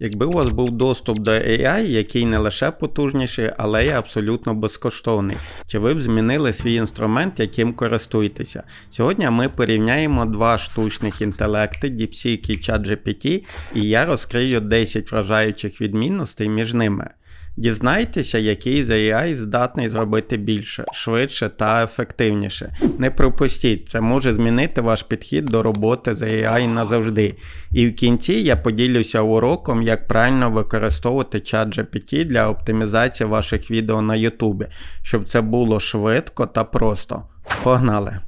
Якби у вас був доступ до AI, який не лише потужніший, але й абсолютно безкоштовний, чи ви б змінили свій інструмент, яким користуєтеся? Сьогодні ми порівняємо два штучних інтелекти, DeepSeek і ChatGPT, і я розкрию 10 вражаючих відмінностей між ними. Дізнайтеся, який з AI здатний зробити більше, швидше та ефективніше. Не пропустіть, це може змінити ваш підхід до роботи з AI назавжди. І в кінці я поділюся уроком, як правильно використовувати чат GPT для оптимізації ваших відео на YouTube, щоб це було швидко та просто. Погнали!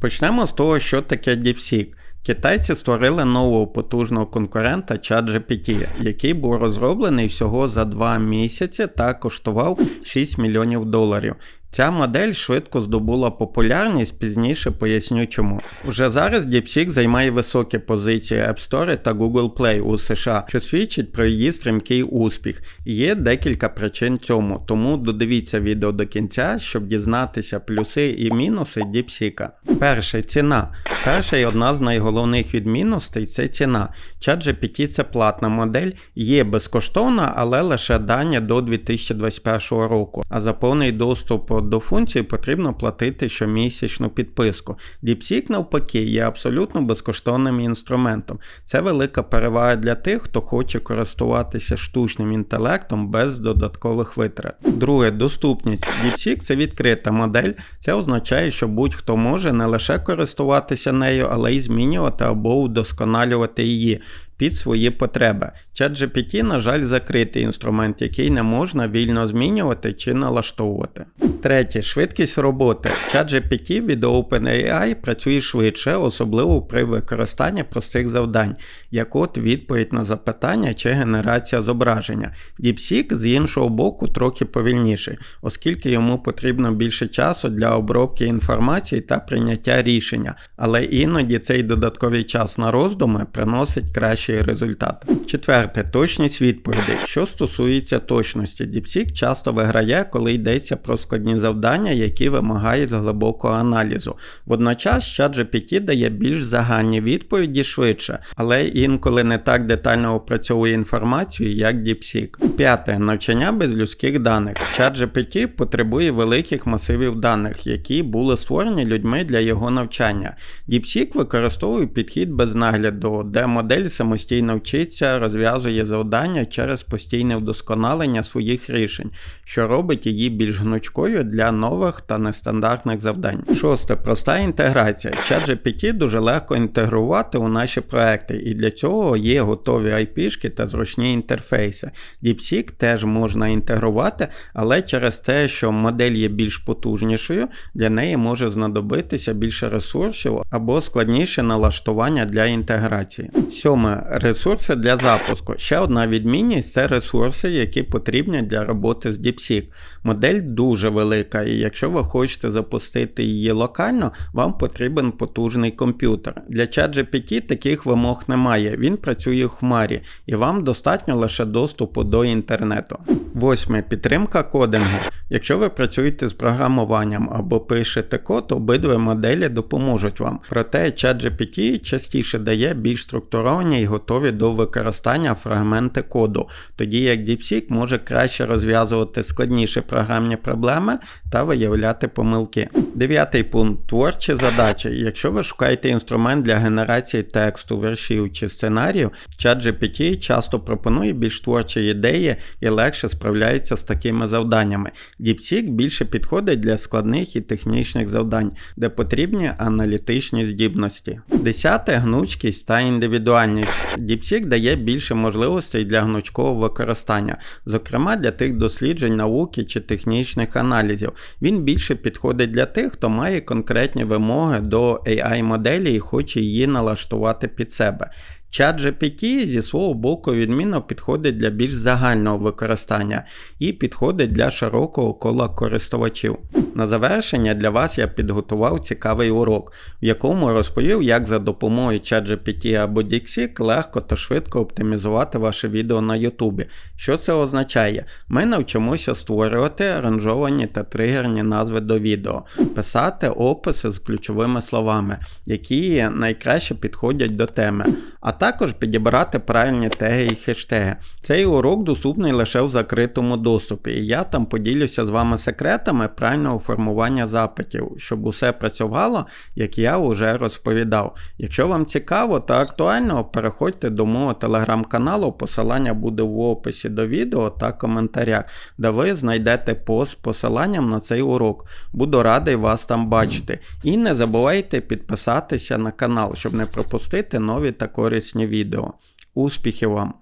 Почнемо з того, що таке DeepSeek. Китайці створили нового потужного конкурента ChatGPT, який був розроблений всього за 2 місяці та коштував 6 мільйонів доларів. Ця модель швидко здобула популярність, пізніше поясню чому. Вже зараз DeepSeek займає високі позиції App Store та Google Play у США, що свідчить про її стрімкий успіх. Є декілька причин цьому, тому додивіться відео до кінця, щоб дізнатися плюси і мінуси DeepSeek. Перше ціна. Перша і одна з найголовних відмінностей це ціна. ChatGPT це платна модель, є безкоштовна, але лише дані до 2021 року. А за повний доступ до функції потрібно платити щомісячну підписку. DeepSeek, навпаки, є абсолютно безкоштовним інструментом. Це велика перевага для тих, хто хоче користуватися штучним інтелектом без додаткових витрат. Друге, доступність. DeepSeek це відкрита модель. Це означає, що будь-хто може не лише користуватися нею, але й змінювати або удосконалювати її під свої потреби. ChatGPT, на жаль, закритий інструмент, який не можна вільно змінювати чи налаштовувати. Третє швидкість роботи. ChatGPT від OpenAI працює швидше, особливо при використанні простих завдань, як от відповідь на запитання чи генерація зображення. DeepSeek з іншого боку трохи повільніший, оскільки йому потрібно більше часу для обробки інформації та прийняття рішення, але іноді цей додатковий час на роздуми приносить кращий результат. Четверте точність відповідей. Що стосується точності, DeepSeek часто виграє, коли йдеться про складні завдання, які вимагають глибокого аналізу. Водночас ChatGPT дає більш загальні відповіді швидше, але інколи не так детально опрацьовує інформацію, як DeepSeek. П'яте навчання без людських даних. ChatGPT потребує великих масивів даних, які були створені людьми для його навчання. DeepSeek використовує підхід без нагляду, де модель самостійно вчиться, розв'язує завдання через постійне вдосконалення своїх рішень, що робить її більш гнучкою для нових та нестандартних завдань. Шосте проста інтеграція. ChatGPT дуже легко інтегрувати у наші проекти, і для цього є готові IP-шки та зручні інтерфейси. DeepSeek теж можна інтегрувати, але через те, що модель є більш потужнішою, для неї може знадобитися більше ресурсів або складніше налаштування для інтеграції. Сьоме ресурси для запуску. Ще одна відмінність це ресурси, які потрібні для роботи з DeepSeek. Модель дуже велика, і якщо ви хочете запустити її локально, вам потрібен потужний комп'ютер. Для ChatGPT таких вимог немає, він працює в хмарі, і вам достатньо лише доступу до інтернету. Восьме підтримка кодингу. Якщо ви працюєте з програмуванням або пишете код, обидві моделі допоможуть вам. Проте ChatGPT частіше дає більш структуровані і готові до використання фрагменти коду, тоді як DeepSeek може краще розв'язувати складніші програмні проблеми та виявляти помилки. Дев'ятий пункт творчі задачі. Якщо ви шукаєте інструмент для генерації тексту, вершів чи сценаріїв, ChatGPT часто пропонує більш творчі ідеї і легше справляється з такими завданнями. DeepSeek більше підходить для складних і технічних завдань, де потрібні аналітичні здібності. Десяте гнучкість та індивідуальність. DeepSeek дає більше можливостей для гнучкового використання, зокрема для тих досліджень науки чи технічних аналізів. Він більше підходить для тих, хто має конкретні вимоги до AI-моделі і хоче її налаштувати під себе. ChatGPT зі свого боку відмінно підходить для більш загального використання і підходить для широкого кола користувачів. На завершення для вас я підготував цікавий урок, в якому розповів, як за допомогою ChatGPT або DeepSeek легко та швидко оптимізувати ваше відео на YouTube. Що це означає? Ми навчимося створювати аранжовані та тригерні назви до відео, писати описи з ключовими словами, які найкраще підходять до теми. а також підібрати правильні теги і хештеги. Цей урок доступний лише в закритому доступі, і я там поділюся з вами секретами правильного формування запитів, щоб усе працювало, як я вже розповідав. Якщо вам цікаво та актуально, переходьте до мого телеграм-каналу, посилання буде в описі до відео та коментарях, де ви знайдете пост з посиланням на цей урок. Буду радий вас там бачити. І не забувайте підписатися на канал, щоб не пропустити нові та корисні відео. Успіхів вам!